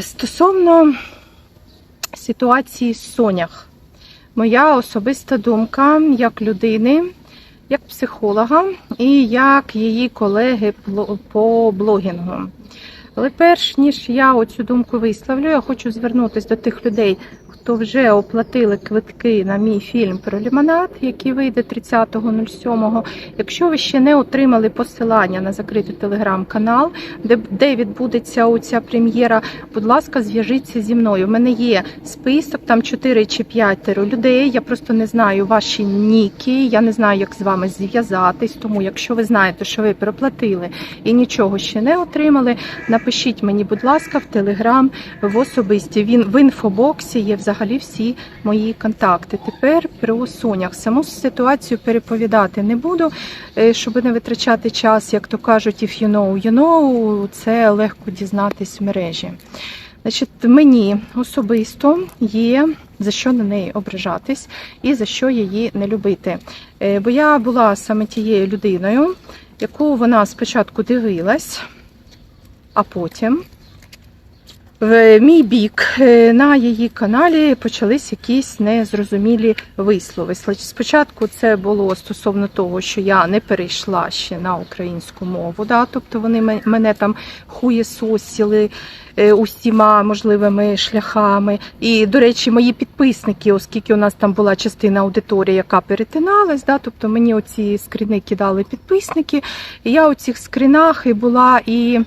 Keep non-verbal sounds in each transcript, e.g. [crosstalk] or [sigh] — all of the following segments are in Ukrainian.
Стосовно ситуації з Сонях, моя особиста думка як людини, як психолога і як її колеги по блогінгу. Але перш ніж я оцю думку висловлю, я хочу звернутися до тих людей, хто вже оплатили квитки на мій фільм про лімонад, який вийде 30.07. Якщо ви ще не отримали посилання на закритий телеграм-канал, де, де відбудеться оця прем'єра, будь ласка, зв'яжіться зі мною. У мене є список, там 4 чи 5 людей. Я просто не знаю ваші ніки, я не знаю, як з вами зв'язатись. Тому, якщо ви знаєте, що ви проплатили і нічого ще не отримали, напишіть мені, будь ласка, в телеграм, в особисті. Він в інфобоксі є взагалі всі мої контакти. Тепер про сонях. Саму ситуацію переповідати не буду, е, щоб не витрачати час, як то кажуть, if you know, you know, це легко дізнатись в мережі. Значить, мені особисто є за що на неї ображатись і за що її не любити. Е, Бо я була саме тією людиною, яку вона спочатку дивилась, а потім в мій бік е, на її каналі почались якісь незрозумілі вислови. Спочатку це було стосовно того, що я не перейшла ще на українську мову, да? тобто вони ме- мене там хуєсосіли е, усіма можливими шляхами. І, до речі, мої підписники, оскільки у нас там була частина аудиторії, яка перетиналась, да? тобто мені оці скріни кидали підписники. І я у цих скринах і була і.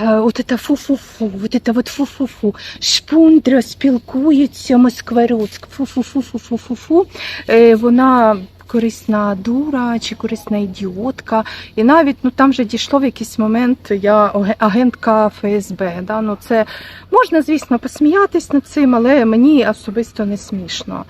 От це фу-фу-фу, от це от фу-фу-фу. Шпундра спілкується москваруцьк. Фу-фу-фу-фу-фу-фу-фу. Е, Вона корисна дура чи корисна ідіотка. І навіть ну там вже дійшло в якийсь момент я агентка ФСБ. Да? Ну, це можна, звісно, посміятись над цим, але мені особисто не смішно.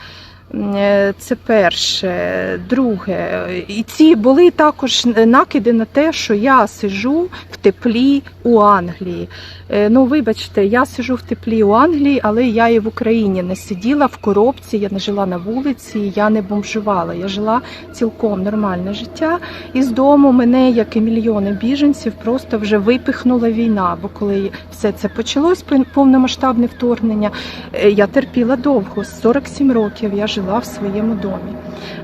Е, Це перше. Друге, і ці були також накиди на те, що я сижу в теплі у Англії. Е, Ну, вибачте, я сижу в теплі у Англії, але я і в Україні не сиділа в коробці, я не жила на вулиці, я не бомжувала. Я жила цілком нормальне життя. І з дому мене, як і мільйони біженців, просто вже випихнула війна. Бо коли все це почалось, пов- повномасштабне вторгнення, е, я терпіла довго. 47 років я жила в своєму домі.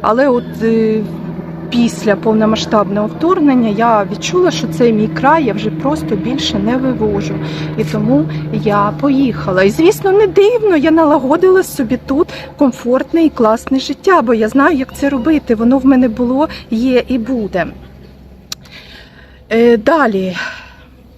Але от е, після повномасштабного вторгнення я відчула, що це мій край, я вже просто більше не вивожу. І тому я поїхала. І звісно, не дивно, я налагодила собі тут комфортне і класне життя, бо я знаю, як це робити. Воно в мене було, є і буде. Е, Далі.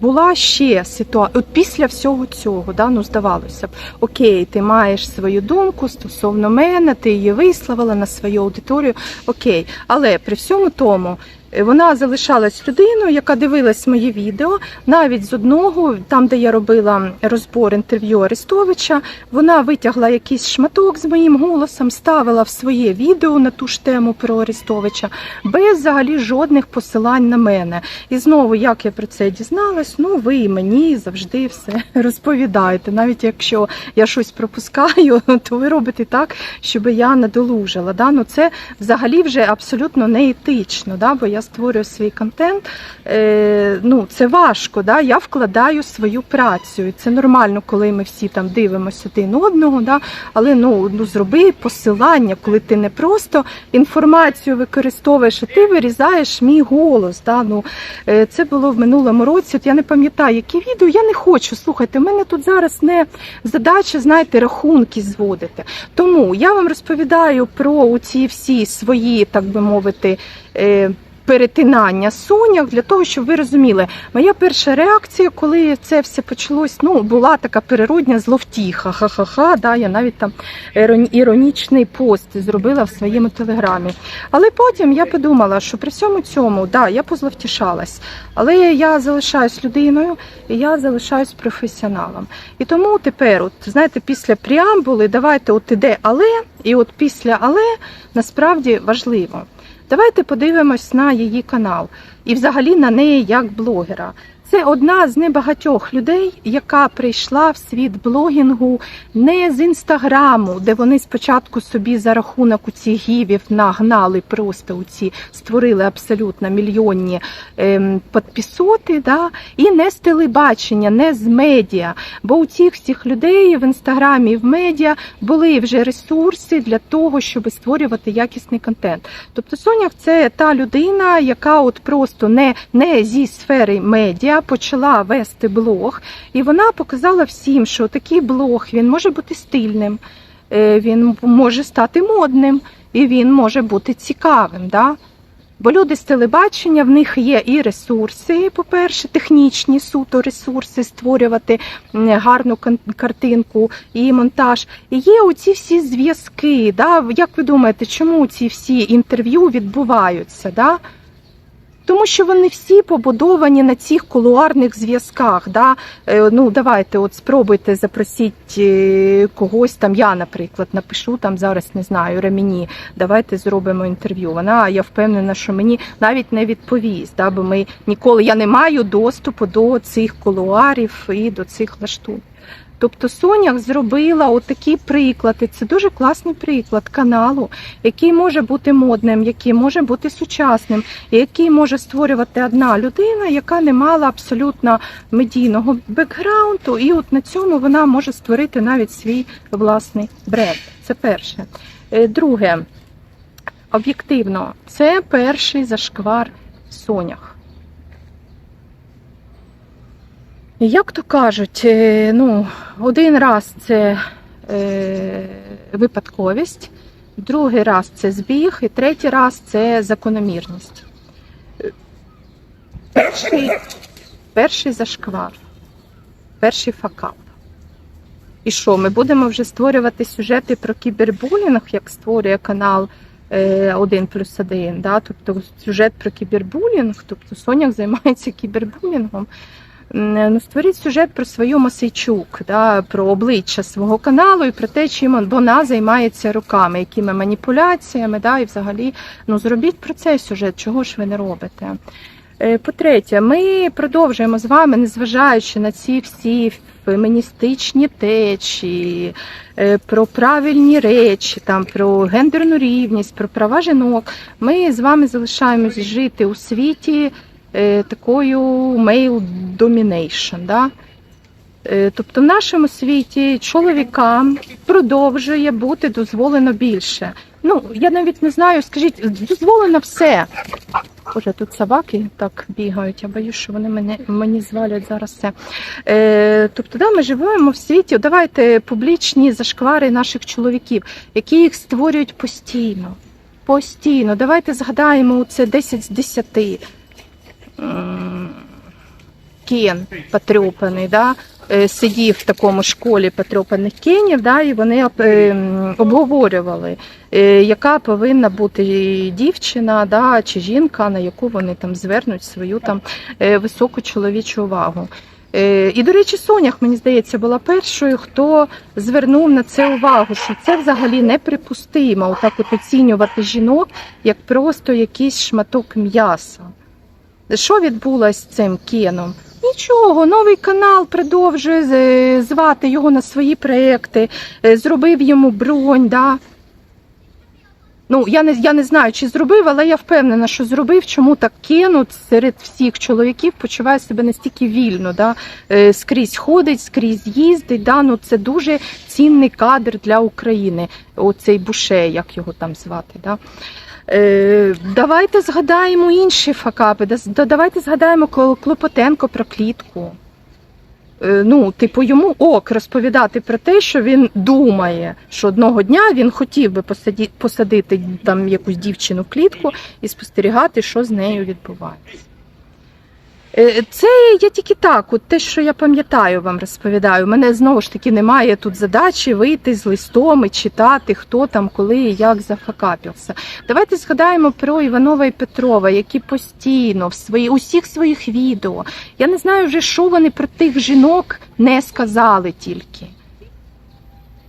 Була ще ситуація, от після всього цього, да, ну здавалося б, окей, ти маєш свою думку стосовно мене, ти її висловила на свою аудиторію, окей. Але при всьому тому вона залишалась людиною, яка дивилась мої відео, навіть з одного, там, де я робила розбор інтерв'ю Арестовича, вона витягла якийсь шматок з моїм голосом, ставила в своє відео на ту ж тему про Арестовича, без взагалі жодних посилань на мене. І знову, як я про це дізналась, ну ви мені завжди все [laughs] розповідаєте. Навіть якщо я щось пропускаю, [laughs] то ви робите так, щоб я не долужала. Да? Ну, це взагалі вже абсолютно неетично, да? бо я створюю свій контент. Е, ну, це важко. Да? Я вкладаю свою працю. І це нормально, коли ми всі там дивимося один одного. Да? Але ну, ну зроби посилання, коли ти не просто інформацію використовуєш, а ти вирізаєш мій голос. Да? Ну, е, це було в минулому році. От я не пам'ятаю, які відео. Я не хочу. Слухайте, в мене тут зараз не задача, знаєте, рахунки зводити. Тому я вам розповідаю про ці всі свої, так би мовити, е, перетинання сонях для того, щоб ви розуміли, моя перша реакція, коли це все почалось, ну була така природня зловтіха. Ха-ха-ха. Да, я навіть там іроні- іронічний пост зробила в своєму телеграмі. Але потім я подумала, що при всьому цьому, да, я позловтішалась, але я залишаюсь людиною і я залишаюсь професіоналом. І тому тепер, от знаєте, після преамбули, давайте от іде але, і от після але насправді важливо. Давайте подивимось на її канал і взагалі на неї як блогера. Це одна з небагатьох людей, яка прийшла в світ блогінгу не з інстаграму, де вони спочатку собі за рахунок у цих гівів нагнали просто у ці створили абсолютно мільйонні ем, підписоти, да, і не з телебачення, не з медіа. Бо у цих всіх людей в інстаграмі і в медіа були вже ресурси для того, щоб створювати якісний контент. Тобто Соняк це та людина, яка от просто не, не зі сфери медіа почала вести блог, і вона показала всім, що такий блог він може бути стильним, е, він може стати модним і він може бути цікавим. Да? Бо люди з телебачення в них є і ресурси, по-перше, технічні суто ресурси створювати гарну картинку і монтаж. І є оці всі зв'язки. Да? Як ви думаєте, чому ці всі інтерв'ю відбуваються? Да? Тому що вони всі побудовані на цих кулуарних зв'язках. Да? Е, Ну, давайте, от спробуйте запросіть е, когось там. Я, наприклад, напишу там зараз, не знаю, Ремені. Давайте зробимо інтерв'ю. Вона, я впевнена, що мені навіть не відповість, да? бо ми ніколи я не маю доступу до цих кулуарів і до цих лаштунків. Тобто Соняк зробила отакий приклад, і це дуже класний приклад каналу, який може бути модним, який може бути сучасним, який може створювати одна людина, яка не мала абсолютно медійного бекграунду, і от на цьому вона може створити навіть свій власний бренд. Це перше. Е, Друге, об'єктивно, це перший зашквар Сонях. Як то кажуть, е, ну, один раз це е, випадковість, другий раз це збіг, і третій раз це закономірність. Е, Перший, перший зашквар, перший факап. І що, ми будемо вже створювати сюжети про кібербулінг, як створює канал е, 1 плюс 1, да? тобто сюжет про кібербулінг, тобто Соняк займається кібербулінгом. М, Ну, створіть сюжет про свою Масейчук, да, про обличчя свого каналу і про те, чим вона займається руками, якими маніпуляціями, да, і взагалі ну, зробіть про цей сюжет, чого ж ви не робите. Е, По-третє, ми продовжуємо з вами, незважаючи на ці всі феміністичні течії, е, про правильні речі, там, про гендерну рівність, про права жінок. Ми з вами залишаємось жити у світі е, такою male domination. Да? Е, Тобто в нашому світі чоловікам продовжує бути дозволено більше. Ну, я навіть не знаю, скажіть, дозволено все. Боже, тут собаки так бігають, я боюсь, що вони мене, мені звалять зараз все. Е, тобто, да, ми живемо в світі, давайте публічні зашквари наших чоловіків, які їх створюють постійно. Постійно. Давайте згадаємо це 10 з 10. Кен потрьопаний, да? е, сидів в такому школі потрьопаних кенів, да? і вони м, обговорювали, е, яка повинна бути дівчина да? чи жінка, на яку вони там звернуть свою там е, високу чоловічу увагу. Е, І, до речі, Сонях, мені здається, була першою, хто звернув на це увагу, що це взагалі неприпустимо, отак от оцінювати жінок як просто якийсь шматок м'яса. Що відбулося з цим Кеном? Нічого, новий канал продовжує е, звати його на свої проекти, е, зробив йому бронь. Да? Ну, я не, я не знаю, чи зробив, але я впевнена, що зробив. Чому так Кен от серед всіх чоловіків почуває себе настільки вільно, да? е, скрізь ходить, скрізь їздить. Да? Ну, це дуже цінний кадр для України. Оцей Буше, як його там звати. Да? Е, давайте згадаємо інші факапи. Да- да- Давайте згадаємо Кл- Клопотенко про клітку. Е, ну, типу, йому ок розповідати про те, що він думає, що одного дня він хотів би посадити там якусь дівчину в клітку і спостерігати, що з нею відбувається. Е, Це я тільки так, от те, що я пам'ятаю, вам розповідаю. У мене знову ж таки немає тут задачі вийти з листом і читати, хто там, коли і як зафакапився. Давайте згадаємо про Іванова і Петрова, які постійно в свої, усіх своїх відео. Я не знаю вже, що вони про тих жінок не сказали тільки.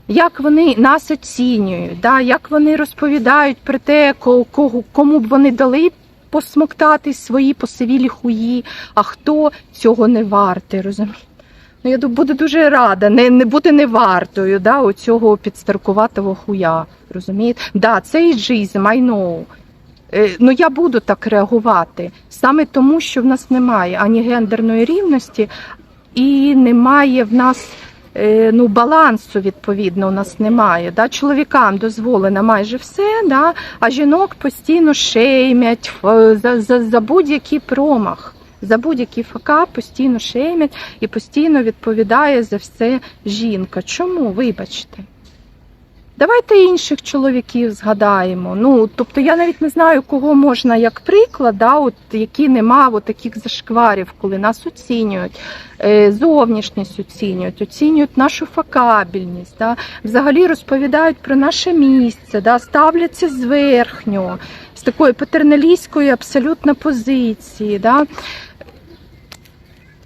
Як вони нас оцінюють, да? як вони розповідають про те, кому б вони дали посмоктати свої посивілі хуї, а хто цього не вартий, розумієте? Ну, я буду дуже рада, не, не бути не вартою да, оцього підстаркуватого хуя. Розумієте? Да, це іджизм, I know. Е, Ну, я буду так реагувати саме тому, що в нас немає ані гендерної рівності, і немає в нас ну, балансу, відповідно, у нас немає. Да? Чоловікам дозволено майже все, да? а жінок постійно шеймять за, за, за будь-який промах. За будь-який факап постійно шеймять і постійно відповідає за все жінка. Чому? Вибачте. Давайте інших чоловіків згадаємо. Ну, тобто я навіть не знаю, кого можна як приклад, да, от, які нема от таких зашкварів, коли нас оцінюють, е, зовнішність оцінюють, оцінюють нашу факабельність, да, взагалі розповідають про наше місце, да, ставляться зверхньо, з такої патерналістської абсолютно позиції. Да.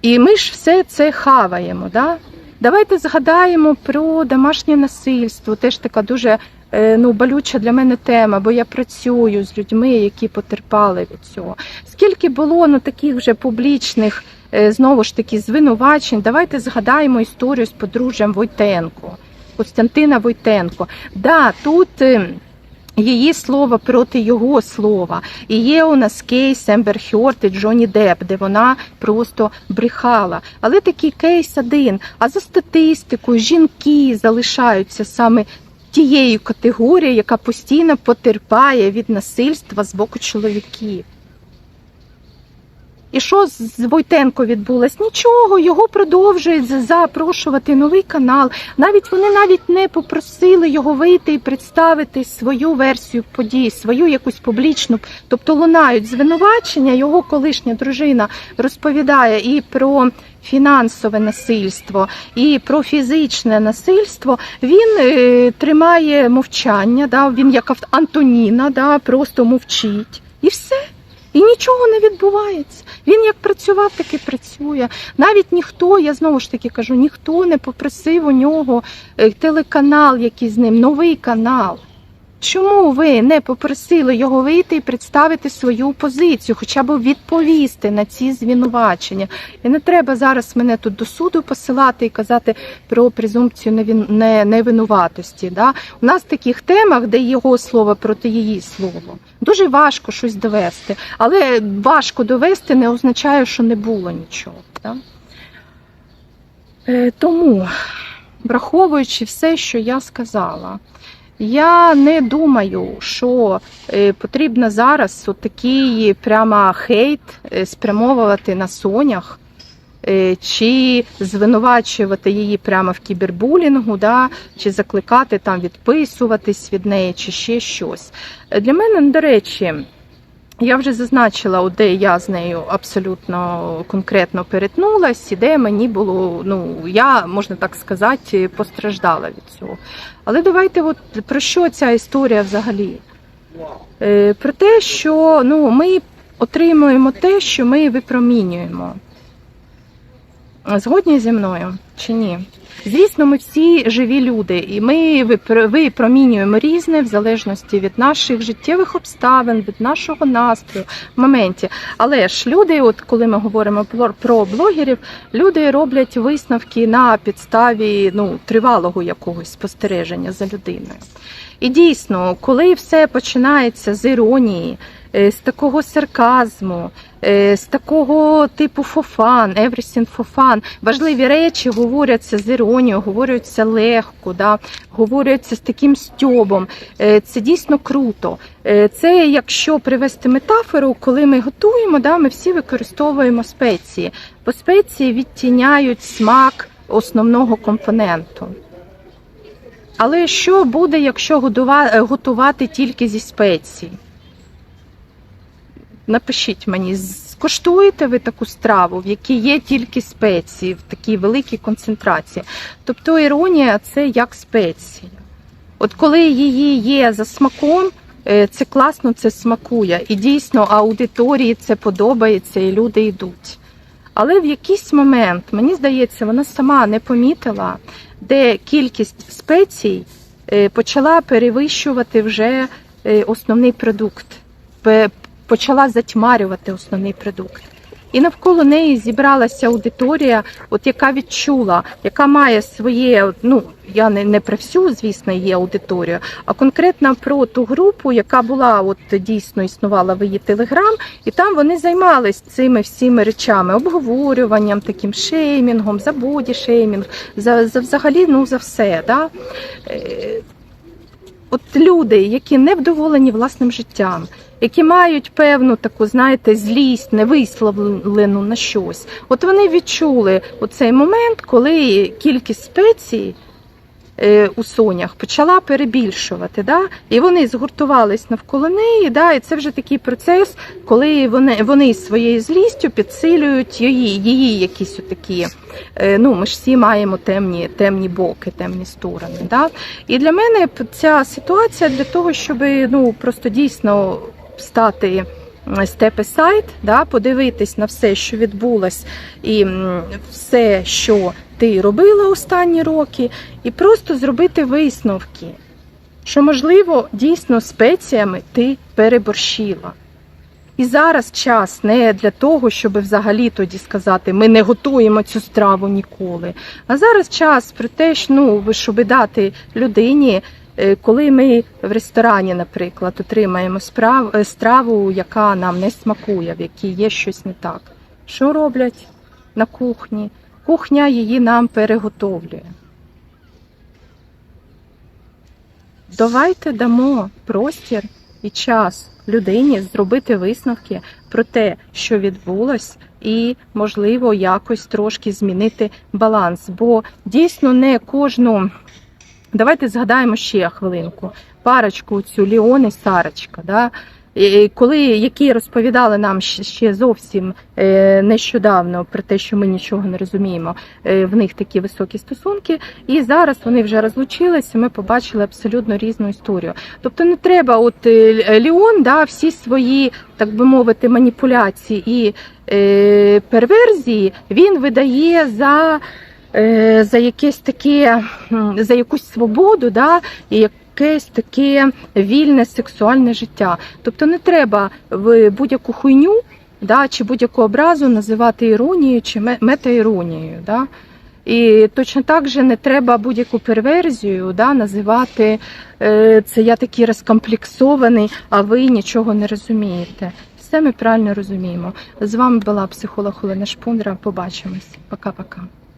І ми ж все це хаваємо. Да? Давайте згадаємо про домашнє насильство. Теж така дуже е, ну, болюча для мене тема, бо я працюю з людьми, які потерпали від цього. Скільки було ну, таких вже публічних е, знову ж таки звинувачень. Давайте згадаємо історію з подружжям Войтенко, Костянтина Войтенко. Да, тут. Її слово проти його слова. І є у нас кейс Ембер Хьорт і Джонні Деп, де вона просто брехала. Але такий кейс один. А за статистикою жінки залишаються саме тією категорією, яка постійно потерпає від насильства з боку чоловіків. І що з Войтенко відбулось? Нічого, його продовжують запрошувати новий канал. Навіть вони навіть не попросили його вийти і представити свою версію подій, свою якусь публічну. Тобто лунають звинувачення. Його колишня дружина розповідає і про фінансове насильство, і про фізичне насильство. Він е, тримає мовчання. Да? Він як Антоніна, да? просто мовчить. І все. І нічого не відбувається. Він як працював, так і працює. Навіть ніхто, я знову ж таки кажу, ніхто не попросив у нього е, телеканал, який з ним, новий канал. Чому ви не попросили його вийти і представити свою позицію, хоча б відповісти на ці звинувачення? І не треба зараз мене тут до суду посилати і казати про презумпцію невинуватості. Да? У нас в таких темах, де його слово проти її слово, дуже важко щось довести. Але важко довести не означає, що не було нічого. Да? Е, тому, враховуючи все, що я сказала, я не думаю, що е, потрібно зараз такий прямо хейт е, спрямовувати на сонях. е, Чи звинувачувати її прямо в кібербулінгу, да, чи закликати там відписуватись від неї, чи ще щось. Для мене, до речі, я вже зазначила, де я з нею абсолютно конкретно перетнулась, і де мені було, ну я можна так сказати, постраждала від цього. Але давайте, от про що ця історія взагалі? Е, Про те, що ну, ми отримуємо те, що ми випромінюємо. Згодні зі мною чи ні? Звісно, ми всі живі люди, і ми випр- випромінюємо різне в залежності від наших життєвих обставин, від нашого настрою в моменті. Але ж люди, от коли ми говоримо про- блогерів, люди роблять висновки на підставі ну, тривалого якогось спостереження за людиною. І дійсно, коли все починається з іронії, з такого сарказму, е, з такого типу фофан, everything for fun, важливі речі говоряться з іронією, говоряться легко, да, говоряться з таким стьобом. Е, Це дійсно круто. Е, Це якщо привести метафору, коли ми готуємо, да, ми всі використовуємо спеції, бо спеції відтіняють смак основного компоненту. Але що буде, якщо е, готувати тільки зі спецій? Напишіть мені, скуштуєте ви таку страву, в якій є тільки спеції, в такій великій концентрації. Тобто іронія це як спеція. От коли її є за смаком, е, це класно, це смакує. І дійсно аудиторії це подобається, і люди йдуть. Але в якийсь момент, мені здається, вона сама не помітила, де кількість спецій е, почала перевищувати вже е, основний продукт. Почала затьмарювати основний продукт. І навколо неї зібралася аудиторія, от яка відчула, яка має своє, ну я не, не про всю, звісно, її аудиторію, а конкретно про ту групу, яка була, от дійсно існувала в її телеграм, і там вони займались цими всіми речами, обговорюванням, таким шеймінгом, за боді-шеймінг, за, за взагалі, ну за все. Да? Е, От люди, які не вдоволені власним життям, які мають певну таку, знаєте, злість, невисловлену на щось. От вони відчули оцей момент, коли кількість спецій е, у сонях почала перебільшувати. Да? І вони згуртувались навколо неї, да? і це вже такий процес, коли вони, вони своєю злістю підсилюють її, її якісь отакі. е, Ну, ми ж всі маємо темні, темні боки, темні сторони. Да? І для мене ця ситуація для того, щоб ну, просто дійсно стати степ aside, да, подивитись на все, що відбулось, і все, що ти робила останні роки, і просто зробити висновки, що, можливо, дійсно спеціями ти переборщила. І зараз час не для того, щоб взагалі тоді сказати, ми не готуємо цю страву ніколи. А зараз час про те, ну, щоб дати людині, коли ми в ресторані, наприклад, отримаємо справ, е, страву, яка нам не смакує, в якій є щось не так. Що роблять на кухні? Кухня її нам переготовлює. Давайте дамо простір і час людині зробити висновки про те, що відбулось, і, можливо, якось трошки змінити баланс. Бо дійсно не кожну. Давайте згадаємо ще хвилинку. Парочку цю Ліон і Сарочка. Да? Коли які розповідали нам ще- зовсім е, нещодавно про те, що ми нічого не розуміємо, е, в них такі високі стосунки, і зараз вони вже розлучилися. Ми побачили абсолютно різну історію. Тобто не треба, от е, Ліон, да, всі свої, так би мовити, маніпуляції і перверзії він видає за. Е, За якесь таке, за якусь свободу, да, і якесь таке вільне сексуальне життя. Тобто не треба в будь-яку хуйню да, чи будь-яку образу називати іронією чи ме- метаіронією. Да. І точно так же не треба будь-яку перверзію да, називати е, це я такий розкомплексований, а ви нічого не розумієте. Все ми правильно розуміємо. З вами була психолог Олена Шпундра. Побачимось. Пока-пока.